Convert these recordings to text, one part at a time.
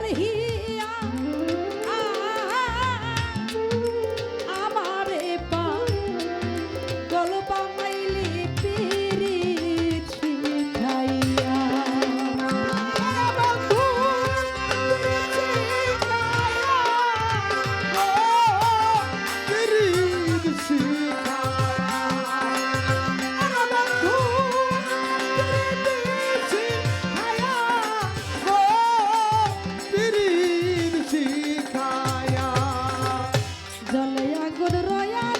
out of here. গুরু রয়া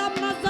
জানতাম না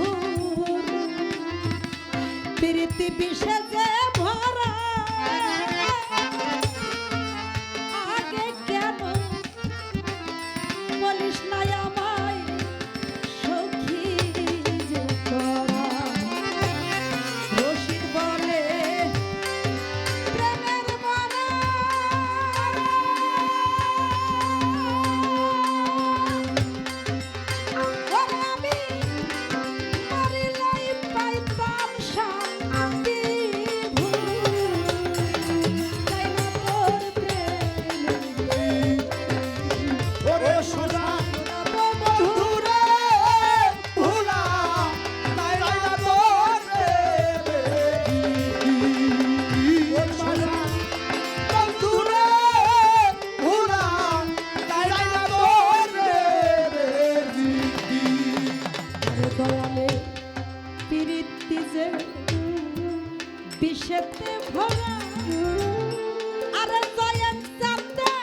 বিষে যে ভরা। বিষেতে ভরা আরে জয়ন চাঁদে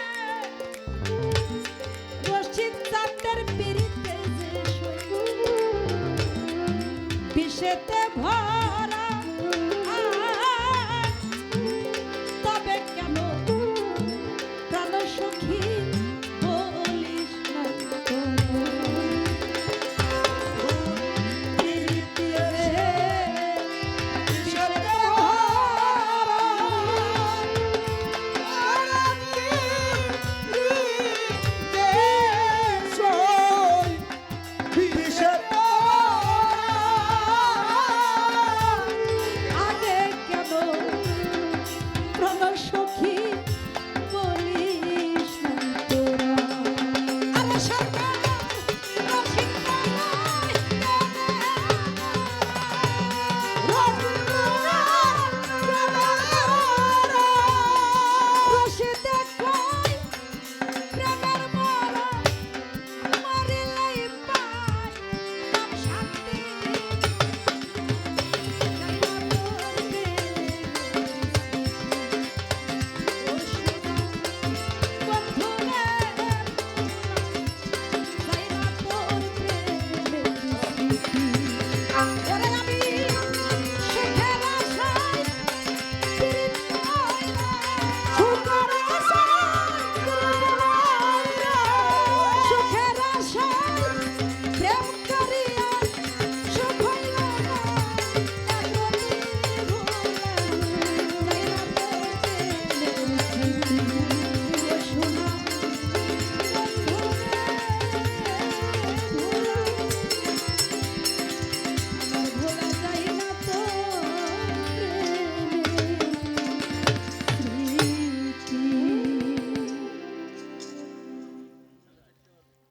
রশিদ চাঁদের পিরিতে যে বিষেতে ভরা